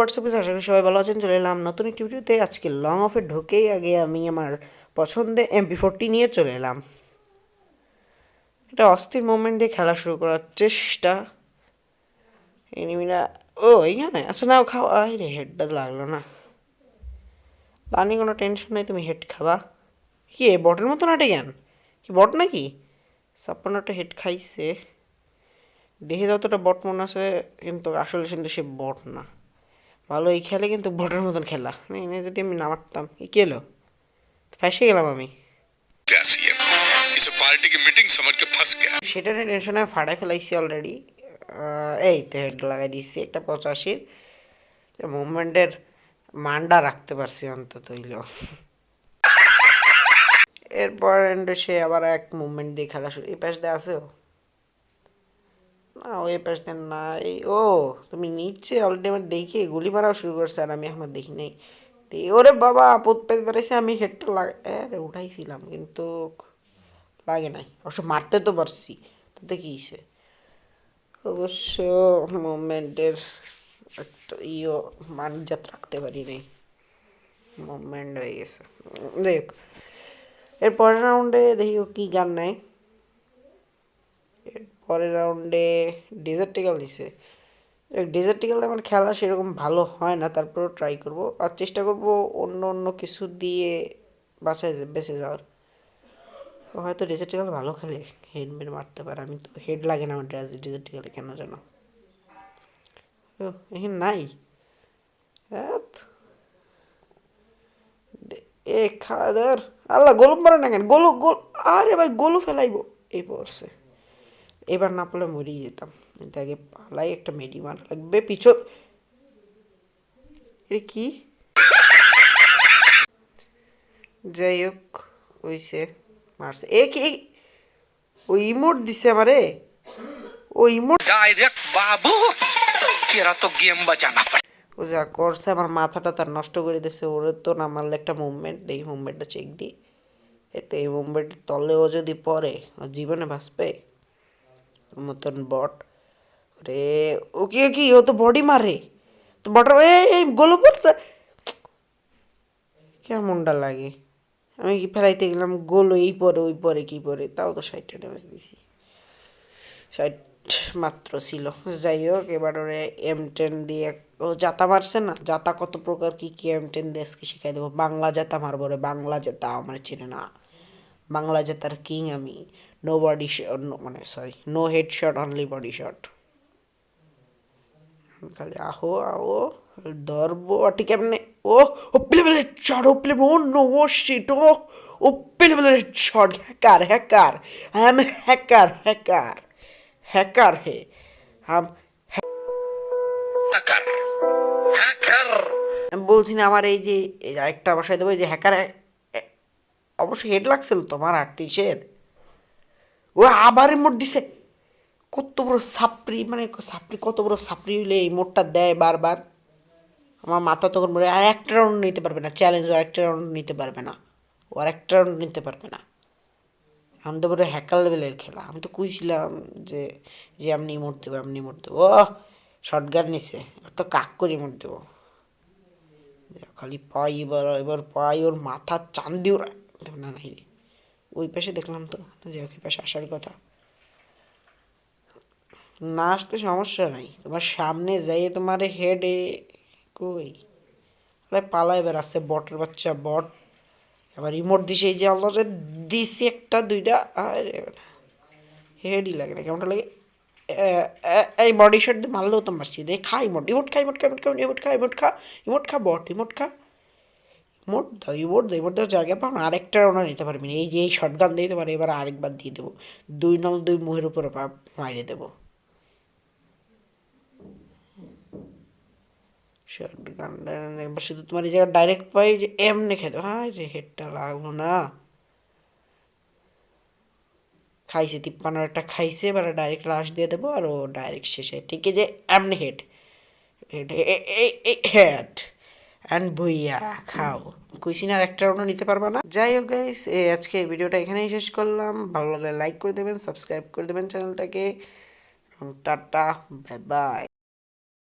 হোয়াটসঅ্যাপে আশা করি সবাই ভালো আছেন, চলে এলাম নতুন একটি ভিডিওতে আজকে লং অফে ঢুকেই আগে আমি আমার পছন্দের এমপি ফোরটি নিয়ে চলে এলাম। এটা অস্থির মুভমেন্ট দিয়ে খেলা শুরু করার চেষ্টা। এনিমিরা, ও, এইখানে? আচ্ছা না খাও। আই রে হেডটা লাগল না। তা নিয়ে কোনো টেনশন নেই, তুমি হেড খাবা। কি বটের মতো নাটে জ্ঞান কি বট নাকি? ছাপ্পান্নটা হেড খাইছে। দেখে যতটা বট মনে আছে, কিন্তু আসলে কিন্তু সে বট না। ভালো এই খেলে কিন্তু ভোটের মতন খেলা। এনে যদি আমি নামাতাম এ কি হলো? ফেসে গেলাম আমি। সেটা টেনশন আমি ফাটাই ফেলাইছি অলরেডি এই তো হেড লাগাই দিচ্ছি একটা পঁচাশির মুভমেন্টের মান্ডা রাখতে পারছি অন্তত হইলেও এরপর সে আবার এক মুভমেন্ট দিয়ে খেলা শুরু এই পাশ দিয়ে আসেও না ওই পাশ দিয়ে নাই। ও, তুমি নিচ্ছে অলরেডি আমার দেখে, গুলি মারাও শুরু করছে আর আমি এখনও দেখি নাই। ওরে বাবা আপদ পেতে দাঁড়িয়েছে আমি হেডটা লাগ আরে উঠাইছিলাম কিন্তু লাগে নাই। অবশ্য মারতে তো পারছি, তাতে কি হয়েছে অবশ্য মুভমেন্টের একটা ইও মানজাত রাখতে পারি নাই। মুভমেন্ট হয়ে গেছে। হোক এর পরের রাউন্ডে দেখি ও কী গান নেয়। পরের রাউন্ডে ডেজার্টিক্যাল দিছে ডেজার্টিক্যাল আমার খেলা সেরকম ভালো হয় না, তারপরেও ট্রাই করব। আর চেষ্টা করব অন্য অন্য কিছু দিয়ে বাঁচায় বেঁচে যাওয়ার। হয়তো ডেজার্টিক্যাল ভালো খেলে হেড মেড মারতে পারে, আমি তো হেড লাগে না আমার ডেজার্টিক্যালে কেন যেন। এখানে নাই। এ খাদার আল্লাহ গোল মারে না কেন? গোলু গোল আরে ভাই, গোলু ফেলাইবো। এই পড়ছে। এবার না পড়লে মরিয়ে যেতাম। কিন্তু আগে পালাই একটা মেডি লাগবে পিছন এটা কি? যাই হোক হইছে মারছে। এ কি ও ইমোট দিছে আমারে। ও ইমোট ডাইরেক্ট বাবু! কেরা তো গেম বাজানা ও যা করছে আমার মাথাটা তার নষ্ট করে দিছে। ওরে তো না মারলে একটা মুভমেন্ট দেখি মুভমেন্টটা চেক দিই এতে এই মুভমেন্ট তলে ও যদি পড়ে ও জীবনে বাঁচবে। মতন বট। রে ও কি ও তো বডি মারে। তো বটার এই গোলো কেমনটা লাগে? আমি কি ফেলাইতে গেলাম গোল এই পরে, ওই পরে, কি পরে? তাও তো ষাটটা ড্যামেজ দিছি। ষাট মাত্র ছিল। যাই হোক, এবার ওরে এম টেন দিয়ে ও জাতা মারছে না? জাতা কত প্রকার, কি কি এম টেন আজকে শিখাই দেবো? বাংলা জাতা মারবো রে, বাংলা জাতা আমার চেনে না। বাংলা জাতার কিং আমি। নো বডি uh, মানে sorry no head shot only body shot খালি আহো আহো ধরব ঠিক কেমনে ও ওপে লেভেলের shot oh play oh no oh shit oh OP লেভেলের shot hacker hacker I am hacker hacker hacker hey I'm hacker hacker আমি বলছি না আমার এই যে আরেকটা বসাই দেবো এই যে হ্যাকার অবশ্যই হেড লাগছিল তোমার আটত্রিশের। ও আবার মোট দিছে। কত বড় সাপড়ি মানে সাপড়ি, কত বড় সাপড়ি হইলে এই মোটটা দেয় বারবার। আমার মাথা তখন বলে আর একটা রাউন্ড নিতে পারবে না চ্যালেঞ্জ আর একটা রাউন্ড নিতে পারবে না। ও আর একটা রাউন্ড নিতে পারবে না। আমি তো বড় হ্যাকার লেভেলের খেলা। আমি তো কইছিলাম যে যে আপনি ইমোট দেবো, আপনি ইমোট দেবো। ও শর্ট গান নিছে তো কাক করে ইমোট দেবো। খালি পাই এবার এবার পাই, ওর মাথা চান্দি ওরা। না নাই ওই পাশে দেখলাম তো, যে ওই পাশে আসার কথা। না আসলে সমস্যা নাই, তোমার সামনে যাই তোমার হেডে কই? আরে পালাই বেড়াচ্ছে বটের বাচ্চা, বট। এবার রিমোট দিছে এই যে আল্লাহ দিছি একটা, দুইটা, আরে হেডই লাগে না, কেমনটা লাগে? এই বডি শট দিয়ে মারলেও তো মারছি। দে খা ইমোট ইমোট খা ইমোট খা ইমোট খা ইমোট খা ইমোট খা বট ইমোট খা। ইমোট দাও ইমোট দাও ইমোট দাও জায়গা পাও আরেকটা ওনা নিতে পারবি না। এই যে এই শর্ট গান দিতে পারে এবার আরেকবার দিয়ে দেবো। দুই নল দুই মুহের উপরে মাইরে দেবো। শর্ট গান একবার শুধু তোমার এই জায়গায় ডাইরেক্ট পাই যে এমনি খেতে হ্যাঁ রে, হেডটা লাগল না। খাইছে, তিপ্পান্ন একটা খাইছে, এবার ডাইরেক্ট লাশ দিয়ে দেবো, আর ও ডাইরেক্ট শেষে। ঠিক যে এমনি হেড হেড হেড অ্যান্ড ভুইয়া খাও কুইসিনার একটা রাউন্ড নিতে পারবা না। যাই হোক গাইস আজকে ভিডিওটা এখানেই শেষ করলাম। ভালো লাগলে লাইক করে দেবেন সাবস্ক্রাইব করে দেবেন চ্যানেলটাকে টাটা বাই বাই